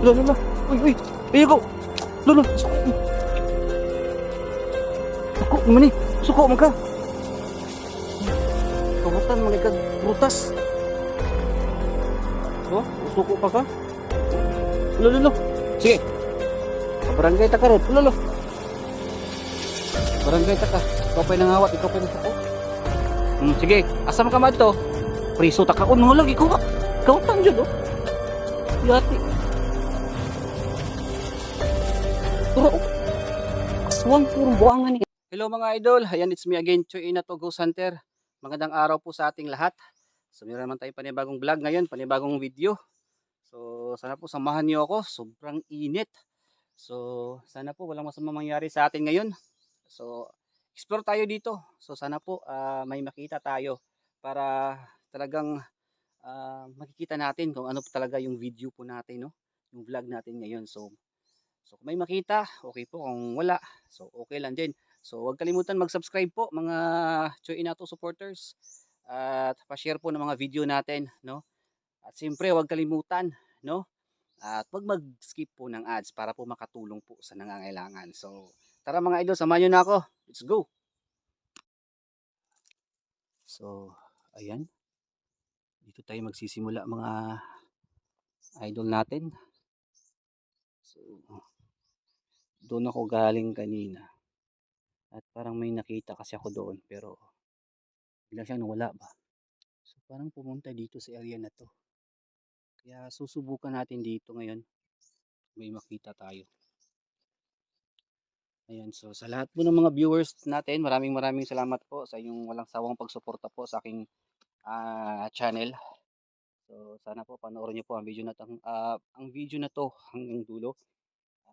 Lo, lo, lo. Uy, uy. Ayan ko. Lo, lo. Suko. Suko naman eh. Suko man ka. Kabutan, mga ikag brutas. Oh, suko pa ka? Lo, lo, lo. Sige. Barangay ta ka ron. Lo, lo. Barangay ta ka. Ikaw pa'y nangawat, ikaw pa'y nasuko. Hmm, sige, asa man ka man to? Priso ta ka. Oh, lagi, ikaw ka. Ikaw tang dyan, oh. Yati. Oh. Aswang, purong buwangan ni. Hello mga idol, ayan it's me again, Choy Inato Ghost Hunter. Magandang araw po sa ating lahat. So meron naman tayo panibagong vlog ngayon, panibagong video. So sana po samahan niyo ako, sobrang init. So sana po walang masamang mangyari sa atin ngayon. So explore tayo dito. So sana po ah, may makita tayo para talagang ah, makikita natin kung ano talaga yung video po natin, no? Yung vlog natin ngayon. So So kung may makita, okay po. Kung wala, so okay lang din. So huwag kalimutan mag-subscribe po mga Choy supporters. At pa-share po ng mga video natin, no? At siyempre huwag kalimutan, no? At huwag mag-skip po ng ads para po makatulong po sa nangangailangan. So tara mga idol, samahan nyo na ako. Let's go! So, ayan. Dito tayo magsisimula mga idol natin. So, doon ako galing kanina. At parang may nakita kasi ako doon pero bigla siyang nawala ba. So parang pumunta dito sa area na to. Kaya susubukan natin dito ngayon. May makita tayo. Ayan, so sa lahat po ng mga viewers natin, maraming maraming salamat po sa inyong walang sawang pagsuporta po sa aking ah, channel. So sana po panoorin niyo po ang video na to, ah, ang video na to hanggang dulo.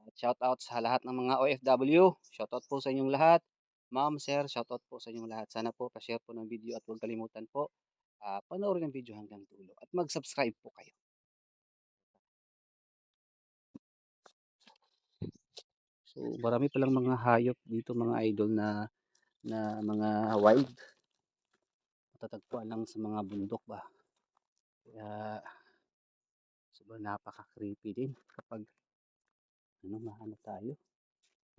At shout out sa lahat ng mga OFW. Shout out po sa inyong lahat. Ma'am, sir, shout out po sa inyong lahat. Sana po pa-share po ng video at huwag kalimutan po ah, panoorin ang video hanggang dulo at mag-subscribe po kayo. So, marami palang mga hayop dito mga idol na na mga wild. Matatagpuan lang sa mga bundok ba. Kaya sobrang napaka-creepy din kapag ano maano tayo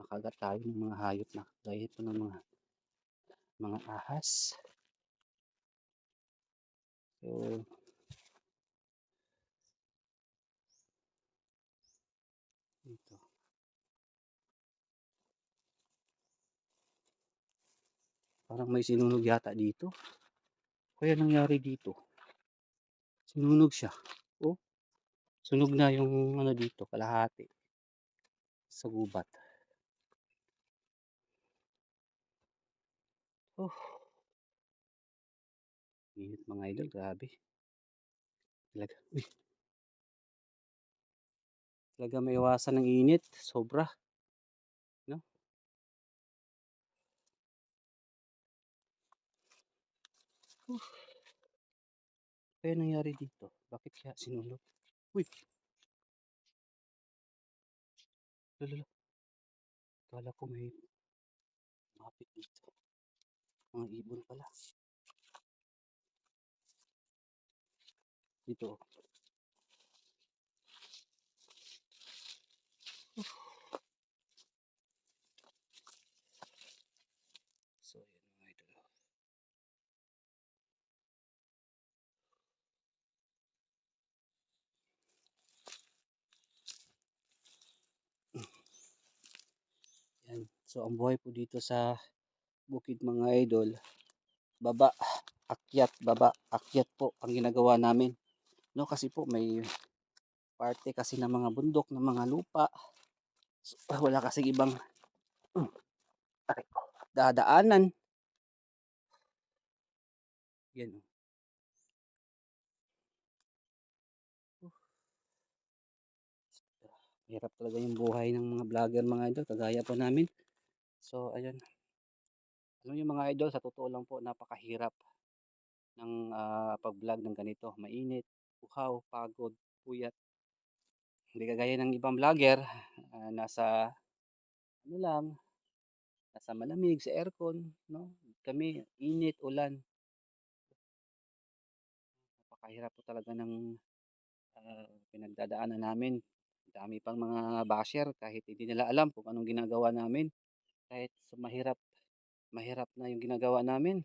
makagat tayo ng mga hayop na gaya ito ng mga mga ahas. So ito. Parang may sinunog yata dito. Kaya nangyari dito sinunog siya. Oh sunog na yung ano dito kalahati. Sa gubat. Oh. Init mga idol grabe. Talaga uy. Talaga may iwasan ng init sobra. No? Uh. Kaya nangyari dito? Bakit kaya sinunog uy! Lalo kala ko may mapit dito. Mga ibon pala. Dito oh. So, ayan mga idol. oh. Yan. So, ang buhay po dito sa bukid mga idol, baba, akyat, baba, akyat po ang ginagawa namin. No, kasi po may parte kasi ng mga bundok, ng mga lupa. So, wala kasi ibang ko, dadaanan. Yan. oh. Hirap talaga yung buhay ng mga vlogger mga idol, kagaya po namin. So, ayun. Alam niyo mga idol, sa totoo lang po, napakahirap ng ah, pag-vlog ng ganito. Mainit, uhaw, pagod, puyat. Hindi kagaya ng ibang vlogger, ah, nasa, ano lang, nasa malamig, sa aircon, no? Kami, init, ulan. napakahirap po talaga ng ah, pinagdadaanan namin. Dami pang mga basher kahit hindi nila alam kung anong ginagawa namin. Kahit sa mahirap, mahirap na yung ginagawa namin.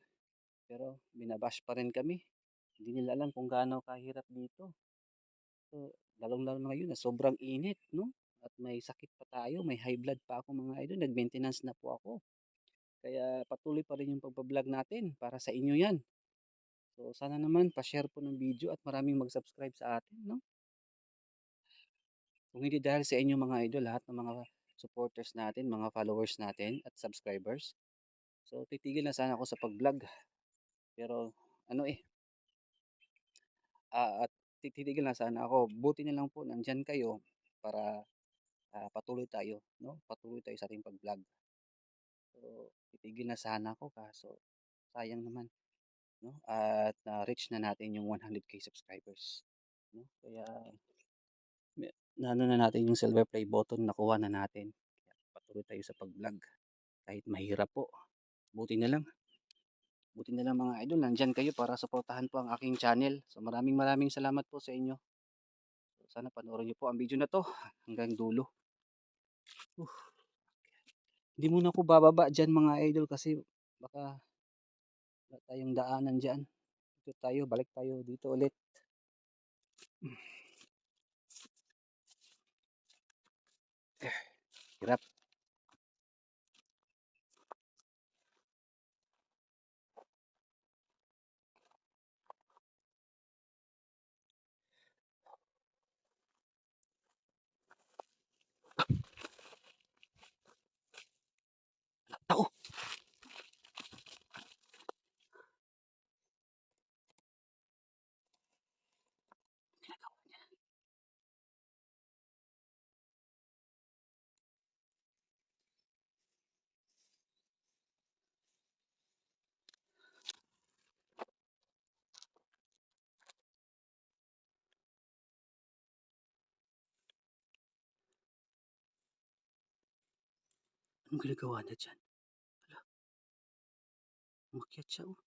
Pero binabash pa rin kami. Hindi nila alam kung gaano kahirap dito. So, lalong-lalo na ngayon na sobrang init, no? At may sakit pa tayo, may high blood pa ako mga idol. Nag-maintenance na po ako. Kaya patuloy pa rin yung pagbablog natin para sa inyo yan. So sana naman pa-share po ng video at maraming mag-subscribe sa atin, no? Kung hindi dahil sa inyo mga idol, lahat ng mga supporters natin, mga followers natin at subscribers. So titigil na sana ako sa pag-vlog. Pero ano eh, ah, at titigil na sana ako. Buti na lang po nandyan kayo para ah, patuloy tayo, no? Patuloy tayo sa ating pag-vlog. So titigil na sana ako kaso sayang naman, no? At na-reach na natin yung 100k subscribers, no? Kaya me- naano na natin yung silver play button, nakuha na natin. Patuloy tayo sa pag-vlog. Kahit mahirap po. Buti na lang. Buti na lang mga idol, nandyan kayo para suportahan po ang aking channel. So maraming maraming salamat po sa inyo. So, sana panoorin niyo po ang video na to hanggang dulo. Uh, Hindi muna ako bababa dyan mga idol kasi baka wala tayong daanan dyan. Dito tayo, balik tayo dito ulit. Hirap. Tao! Anong ginagawa niya dyan? Hala. Umakyat siya oh.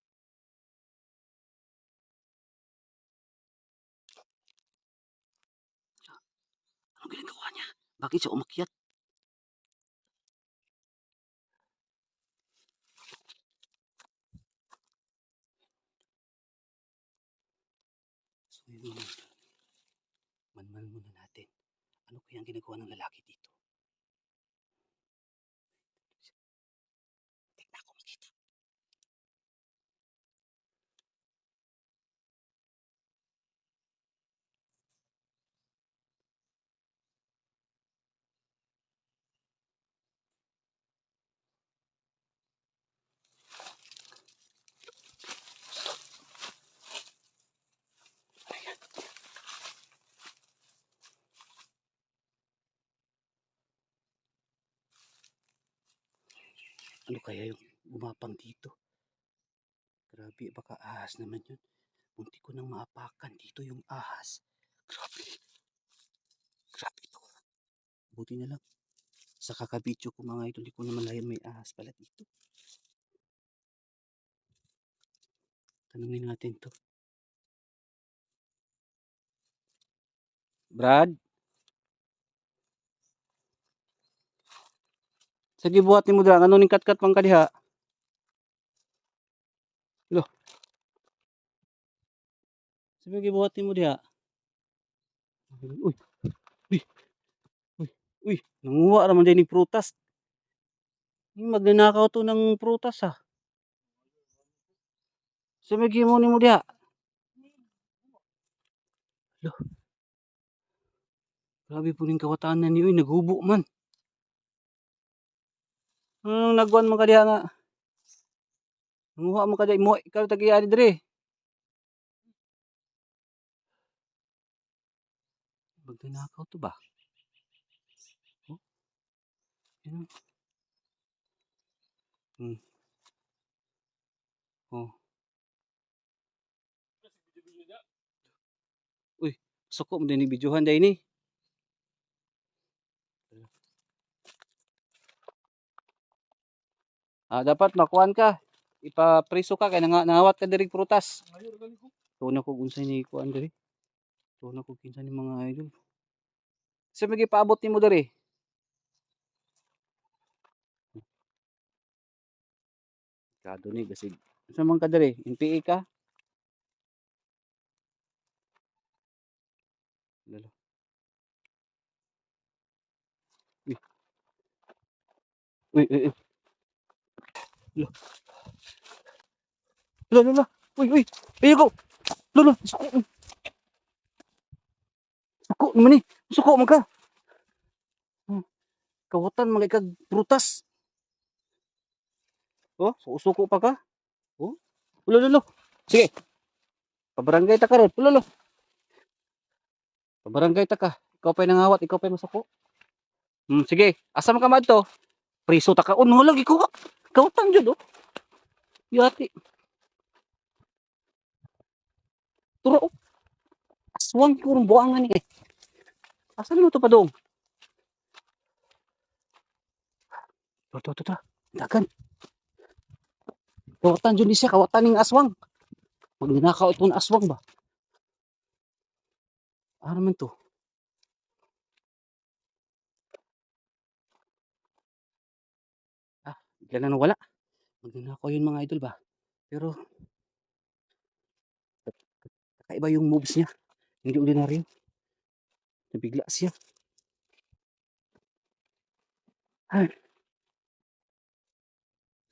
Hala. Anong ginagawa niya? Bakit siya umakyat? So yun idol. Manman muna natin. Ano kaya ang ginagawa ng lalaki dito? Ano kaya yung gumapang dito? Grabe, baka ahas naman yun. Munti ko nang maapakan dito yung ahas. Grabe. Grabe ito. Buti na lang. Sa kakabityo ko mga idol, hindi ko naman layan may ahas pala dito. Tanungin natin to. Brad? Sige buhat ni mo dra, ano ning katkat pang kadiha? Lo. Sige gibuhat ni mo diha. Uy. Uy. Uy. Uy, nanguha ra man ni prutas. Ni magnanakaw to ng prutas ah. Sige mo ni mo diha. Lo. Grabe po ning kawatanan ni uy, naghubo man. Anong nagwan man ka diha nga? Nanguha mo ka diha mo ikaw tagi ari dire. Magnanakaw to ba? Oh. Yan. oh. Hmm. Oh. Uy, suko mo din ni videohan day ni. Ah, dapat makuan ka. Ipapriso ka kay nanga nangawat ka diri prutas. Tuna ko unsa ni kuan diri. Tuna ko kinsa ni mga idol. Sa mga paabot nimo diri? Kado ni gasig. Unsa man ka diri? NPA ka? Lalo. Uy, uy, uy. Lo. Lo, lo, lo. Uy, uy. Ayo ko. Lo, lo. Suko. Suko naman ni. Suko man ka. Hmm. Kawatan mga ikag prutas. Oh, suko pa ka? Oh. Lo, lo, lo. Sige. Pabarangay ta karon. Lo, lo. Pabarangay ta ka. Ikaw pa'y nangawat, ikaw pa'y masuko. Hmm, sige. Asa man ka madto? Priso ta ka. Uno lagi Kawatan jud oh. Yati. Turo oh. Aswang kurang buangan ni. Asa mo to pa dong? To to to to. Dagan. Kawatan ni siya, kawatan ning aswang. Magnanakaw itong aswang ba? Ano man to? Ah, bigla na nawala. Magnanakaw yun mga idol ba? Pero, kakaiba yung moves niya. Hindi ordinaryo. Nabigla siya. Ay.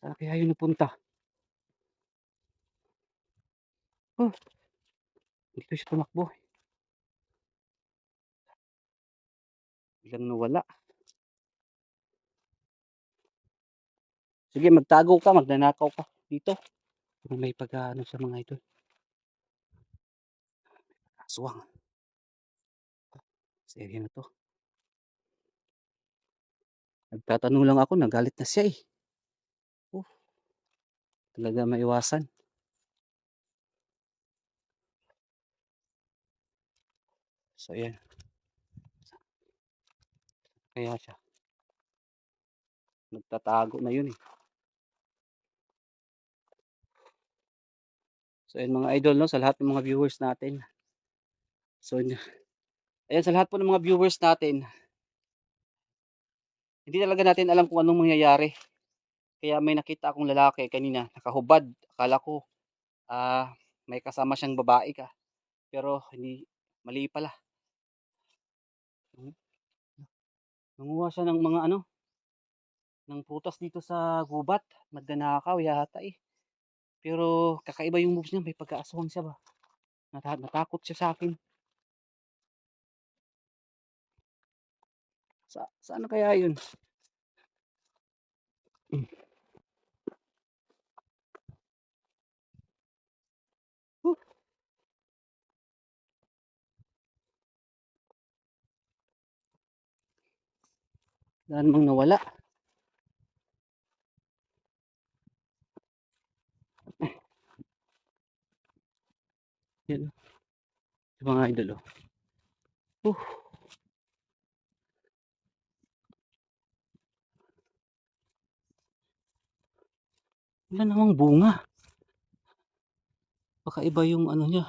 Saan kaya yun napunta? Oh. Dito siya tumakbo. Biglang nawala. Sige, magtago ka, magnanakaw ka dito. May pag-ano sa mga ito. Aswang. Sa area na to. Nagtatanong lang ako, nagalit na siya eh. Oh. Talaga maiwasan. So, ayan. Kaya siya. Nagtatago na yun eh. So, ayan mga idol, no? Sa lahat ng mga viewers natin. So, ayan sa lahat po ng mga viewers natin. Hindi talaga natin alam kung anong mangyayari. Kaya may nakita akong lalaki kanina, nakahubad. Akala ko, ah, may kasama siyang babae ka. Pero, hindi, mali pala. Nanguha siya ng mga ano, ng prutas dito sa gubat. Magnanakaw yata eh. Pero kakaiba yung moves niya, may pagkaaswang siya ba. Nata natakot siya sa akin. Sa saan kaya yun? Hmm. Huh. Wala namang nawala. Yan. Yung mga idol oh. Uh. Wala namang bunga. Baka iba yung ano niya.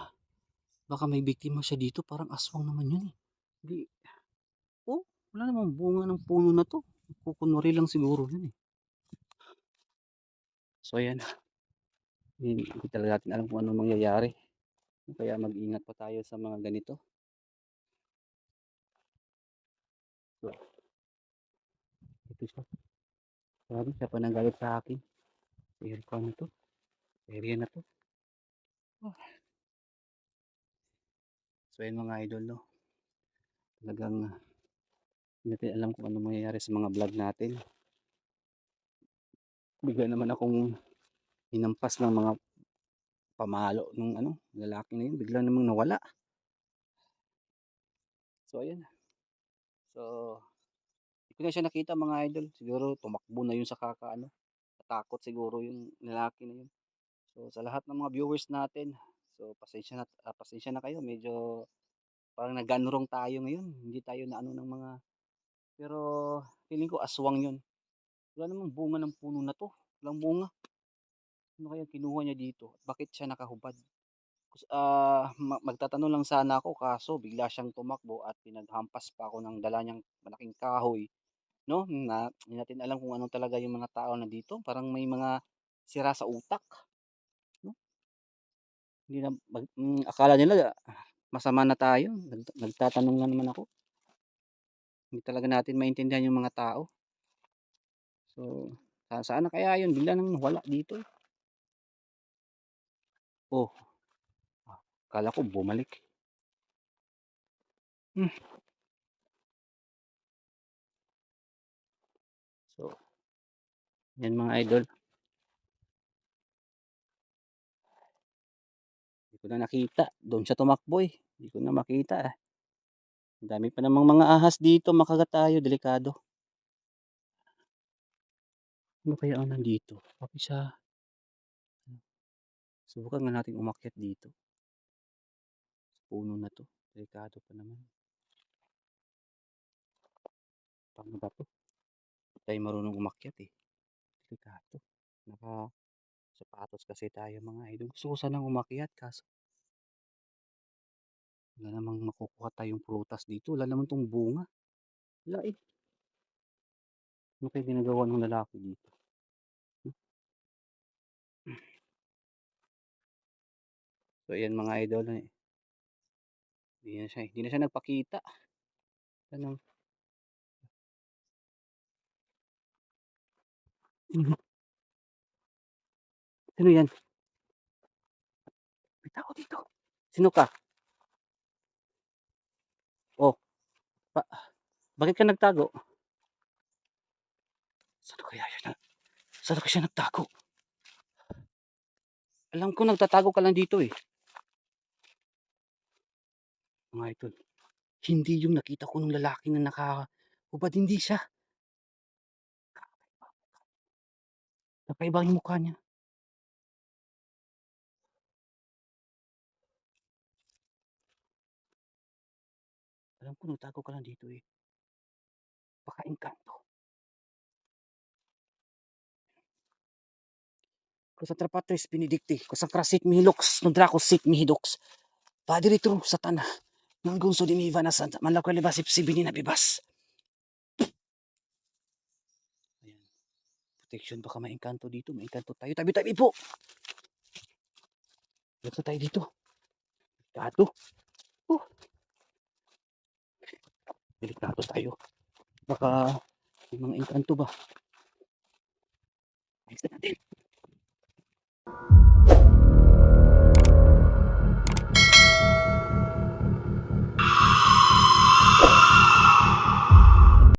Baka may biktima siya dito. Parang aswang naman yun eh. Hindi. Oh, wala namang bunga ng puno na to. Kukunwari lang siguro yun eh. So ayan. Hindi, hindi talaga natin alam kung ano mangyayari. Kaya mag-ingat pa tayo sa mga ganito. So, ito siya. Sabi siya pa nagalit sa akin. Area na to. Area na to. Oh. So ayun mga idol no. Talagang hindi natin alam kung ano mangyayari sa mga vlog natin. Bigla naman akong hinampas ng mga pamalo ng ano, lalaki na yun. Bigla namang nawala. So ayan. So hindi na siya nakita mga idol. Siguro tumakbo na yun sa kakaano. Natakot siguro yung lalaki na yun. So sa lahat ng mga viewers natin, so pasensya na uh, pasensya na kayo. Medyo parang naganurong tayo ngayon. Hindi tayo na ano ng mga pero feeling ko aswang yun. Wala namang bunga ng puno na to. Walang bunga. Ano kaya kinuha niya dito? Bakit siya nakahubad? ah, ma magtatanong lang sana ako kaso bigla siyang tumakbo at pinaghampas pa ako ng dala niyang malaking kahoy, 'no, na hindi natin alam kung ano talaga yung mga tao nandito, parang may mga sira sa utak, 'no? Hindi na mag hmm, akala nila masama na tayo, nag nagtatanong lang naman ako. Hindi talaga natin maintindihan yung mga tao. So, sa sana kaya yun bigla nang nawala dito. Oh, akala ko bumalik. Hmm. So, yan mga idol. Hindi ko na nakita, dun siya tumakbo, eh, hindi ko na makita, eh. Ang dami pa namang mga ahas dito, makagat tayo, delikado. Ano kaya ang nandito? Baka sa subukan nga nating umakyat dito. Sa puno na 'to, delikado pa naman. Paano ba 'to? Tayo marunong umakyat, eh. Delikado. Naka-sapatos kasi tayo mga idol. Gusto ko sanang umakyat kaso wala namang makukuha tayong prutas dito, wala naman 'tong bunga. Wala, eh. Ano kaya ginagawa ng lalaki dito? So, ayan mga idol, eh. Hindi na siya hindi na siya nagpakita. Ano? Mhm. Sino yan? May tao dito. Sino ka? Oh, ba bakit ka nagtago? Saan kaya siya na saan kaya siya nagtago? Alam ko nagtatago ka lang dito, eh. Mga idol, hindi yung nakita ko nung lalaki na nakahubad, hindi siya. Kakaiba yung mukha niya. Alam ko nagtago ka lang dito, eh. Baka engkanto. Cosa patris benedicti, cosa crasit mihi lux, non dracos sit mihi dux. Padre tru satana, non mi vana santa, man la quelle basip si binina bibas. Ayan. Protection baka maengkanto dito, maengkanto tayo. Tabi tabi po. Dito tayo dito. Delikado. Oh. Delikado tayo. Baka may mga engkanto ba? Ayos na natin.